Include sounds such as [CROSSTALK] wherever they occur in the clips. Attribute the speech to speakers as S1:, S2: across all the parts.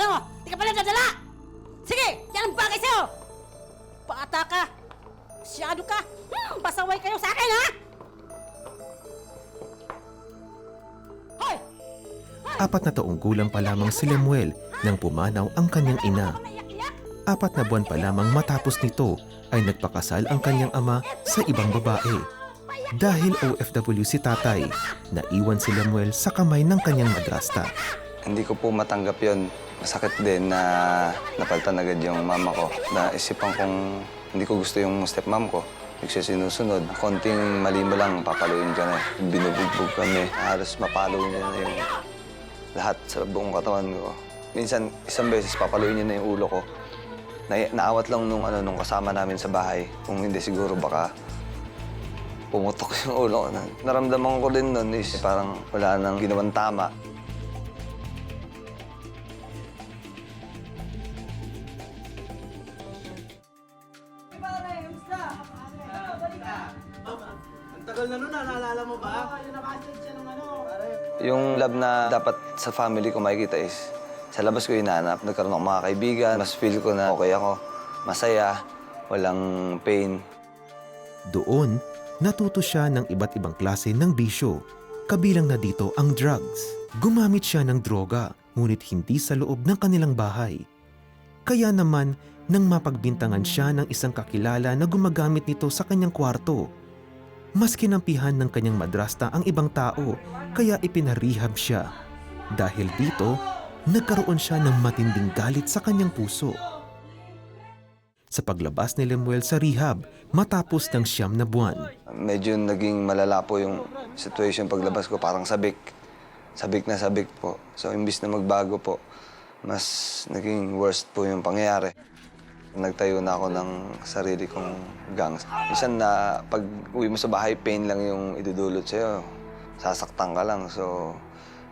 S1: Mo, di ka pala dadala! Sige, yan ang bagay sa'yo! Bata ka! Masyado ka! Hmm, pasaway kayo sa akin, ha? Hoy!
S2: Apat na taong gulang pa lamang si Lemuel nang pumanaw ang kanyang ina. Apat na buwan pa lamang matapos nito ay nagpakasal ang kanyang ama sa ibang babae. Dahil OFW si tatay, naiwan si Lemuel sa kamay ng kanyang madrasta.
S3: Hindi ko po matanggap yon. Masakit din na napalitan agad yung mama ko. Naisipan kong hindi ko gusto yung stepmom ko. Hindi siya sinusunod. Konting mali mo lang, papaluin ka na. Binubugbog kami. Halos mapalo niya na yung lahat sa buong katawan ko. Minsan, isang beses papaluin niya na yung ulo ko. Na naawat lang nung, ano, nung kasama namin sa bahay. Kung hindi siguro baka pumutok [LAUGHS] yung ulo ko. Na- Naramdaman ko din nun is parang wala nang ginawang tama.
S4: Tagal na nun, naalala mo ba?
S3: Yung love na dapat sa family ko makikita is sa labas ko hinahanap. Nagkaroon ako mga kaibigan. Mas feel ko na okay ako. Masaya. Walang pain.
S2: Doon, natuto siya ng iba't ibang klase ng bisyo. Kabilang na dito ang drugs. Gumamit siya ng droga, ngunit hindi sa loob ng kanilang bahay. Kaya naman, nang mapagbintangan siya ng isang kakilala na gumagamit nito sa kanyang kwarto. Mas kinampihan ng kanyang madrasta ang ibang tao, kaya ipinarehab siya. Dahil dito, nagkaroon siya ng matinding galit sa kanyang puso. Sa paglabas ni Lemuel sa rehab, matapos ng siyam na buwan,
S3: Medyo naging malala po yung situation paglabas ko. Parang sabik. Sabik na sabik po. So, imbis na magbago po, mas naging worst po yung pangyayari. Nagtayo na ako ng sarili kong gangs. Minsan na pag uwi mo sa bahay, pain lang yung idudulot sa'yo. Sasaktan ka lang. So,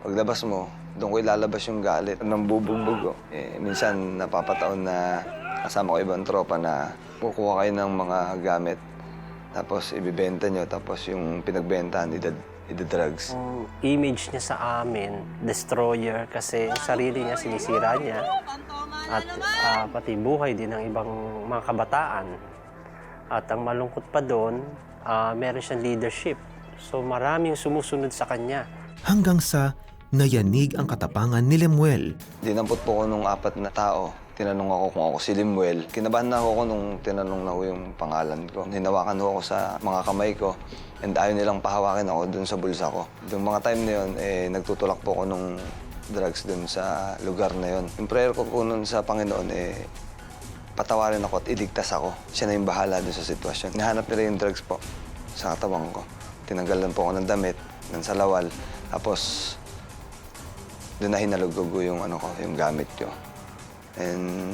S3: paglabas mo, doon ko ilalabas yung galit. Nang bubugbog ko. Eh, minsan napapataon na kasama ko ibang tropa na kukuha kayo ng mga gamit. Tapos ibibenta nyo. Tapos yung pinagbentahan, idad,
S5: Yung image niya sa amin, destroyer, kasi yung sarili niya sinisira niya. At ah, pati buhay din ng ibang mga kabataan. At ang malungkot pa doon, ah, meron siyang leadership. So maraming sumusunod sa kanya.
S2: hanggang sa nayanig ang katapangan ni Lemuel.
S3: Dinampot po ko nung apat na tao. Tinanong ako kung ako si Limuel. Kinabahan na ako nung tinanong na ako yung pangalan ko. Hinawakan ako sa mga kamay ko and ayaw nilang pahawakin ako dun sa bulsa ko. Yung mga time na yun, eh, nagtutulak po ako nung drugs dun sa lugar na yun. Yung prayer ko po nun sa Panginoon, eh, patawarin ako at iligtas ako. Siya na yung bahala dun sa sitwasyon. Nahanap nila yung drugs po sa katawan ko. Tinanggalan po ako ng damit, ng salawal. Tapos, doon na hinalugog yung, ano ko, yung gamit ko. And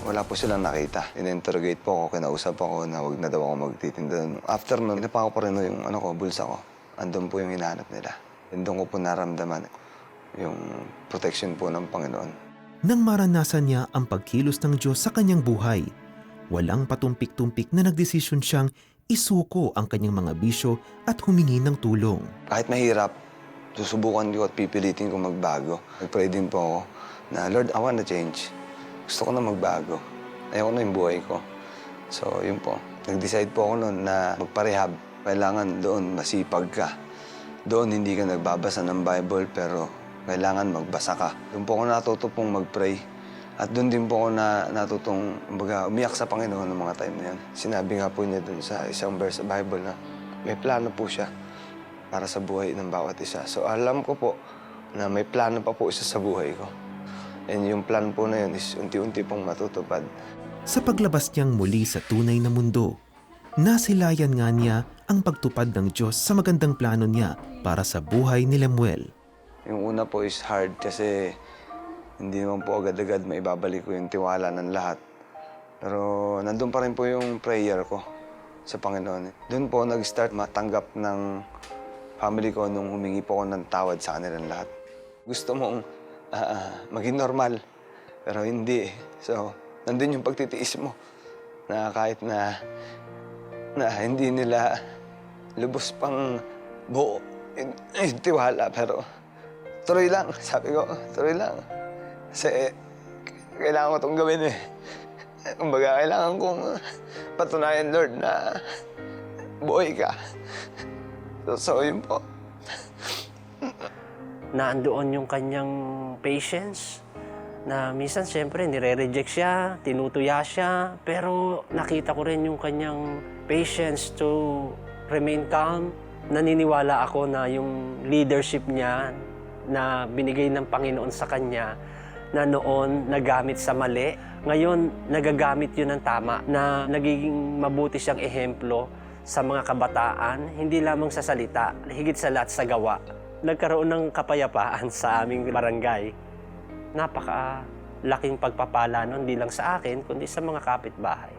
S3: wala po silang nakita. In-interrogate po ako, kinausap ako na wag na daw ako magtitinda. After nun, pinapa ko pa rin yung ano ko, bulsa ko. Andun po yung hinahanap nila. And doon ko po naramdaman yung protection po ng Panginoon.
S2: Nang maranasan niya ang pagkilos ng Diyos sa kanyang buhay, walang patumpik-tumpik na nagdesisyon siyang isuko ang kanyang mga bisyo at humingi ng tulong.
S3: Kahit mahirap, susubukan ko at pipilitin ko magbago. Nag-pray din po ako na, Lord, I wanna change. Gusto ko na magbago. Ayoko na yung buhay ko. So, yun po. Nag-decide po ako noon na magparehab. Kailangan doon masipag ka. Doon hindi ka nagbabasa ng Bible, pero kailangan magbasa ka. Doon po ako natuto pong mag-pray. At doon din po ako na natutong kumbaga, umiyak sa Panginoon ng mga time na yan. Sinabi nga po niya doon sa isang verse sa Bible na may plano po siya para sa buhay ng bawat isa. So alam ko po na may plano pa po isa sa buhay ko. And yung plan po na yun is unti-unti pong matutupad.
S2: Sa paglabas niyang muli sa tunay na mundo, nasilayan nga niya ang pagtupad ng Diyos sa magandang plano niya para sa buhay ni Lemuel.
S3: Yung una po is hard kasi hindi naman po agad-agad maibabalik ko yung tiwala ng lahat. Pero nandun pa rin po yung prayer ko sa Panginoon. Doon po nag-start matanggap ng family ko nung humingi po ako ng tawad sa kanilang lahat. Gusto mong ah, maging normal, pero hindi. eh. So, nandun yung pagtitiis mo na kahit na, na hindi nila lubos pang buo yung, yung tiwala, pero tuloy lang. Sabi ko, tuloy lang. Kasi kailangan ko itong gawin eh. Kumbaga, kailangan kong patunayan, Lord, na buhay ka. So, so yun po.
S5: Na andoon yung kanyang patience na minsan siyempre nire-reject siya, tinutuya siya, pero nakita ko rin yung kanyang patience to remain calm. Naniniwala ako na yung leadership niya na binigay ng Panginoon sa kanya na noon nagamit sa mali, ngayon nagagamit yun ng tama na nagiging mabuti siyang ehemplo sa mga kabataan, hindi lamang sa salita, higit sa lahat sa gawa nagkaroon ng kapayapaan sa aming barangay. Napaka laking pagpapala nun, hindi lang sa akin, kundi sa mga kapitbahay.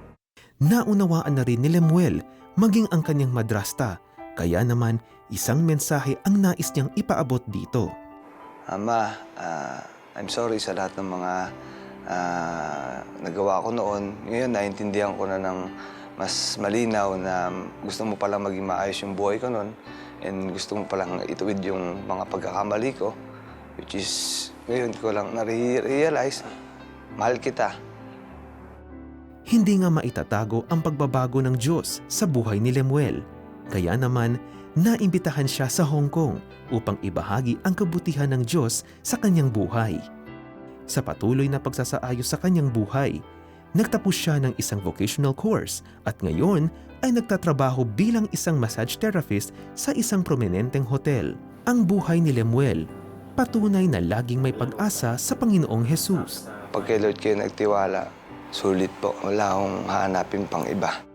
S2: Naunawaan na rin ni Lemuel maging ang kanyang madrasta, kaya naman isang mensahe ang nais niyang ipaabot dito.
S3: Ama, ah, I'm sorry sa lahat ng mga ah, nagawa ko noon. Ngayon, naintindihan ko na ng mas malinaw na gusto mo palang maging maayos yung buhay ko noon and gusto mo palang ituwid yung mga pagkakamali ko which is ngayon ko lang na-realize mahal kita.
S2: Hindi nga maitatago ang pagbabago ng Diyos sa buhay ni Lemuel. Kaya naman, naimbitahan siya sa Hong Kong upang ibahagi ang kabutihan ng Diyos sa kanyang buhay. Sa patuloy na pagsasaayos sa kanyang buhay, nagtapos siya ng isang vocational course at ngayon ay nagtatrabaho bilang isang massage therapist sa isang prominenteng hotel. Ang buhay ni Lemuel, patunay na laging may pag-asa sa Panginoong Jesus.
S3: Pag kay Lord kayo nagtiwala, sulit po. Wala akong hahanapin pang iba.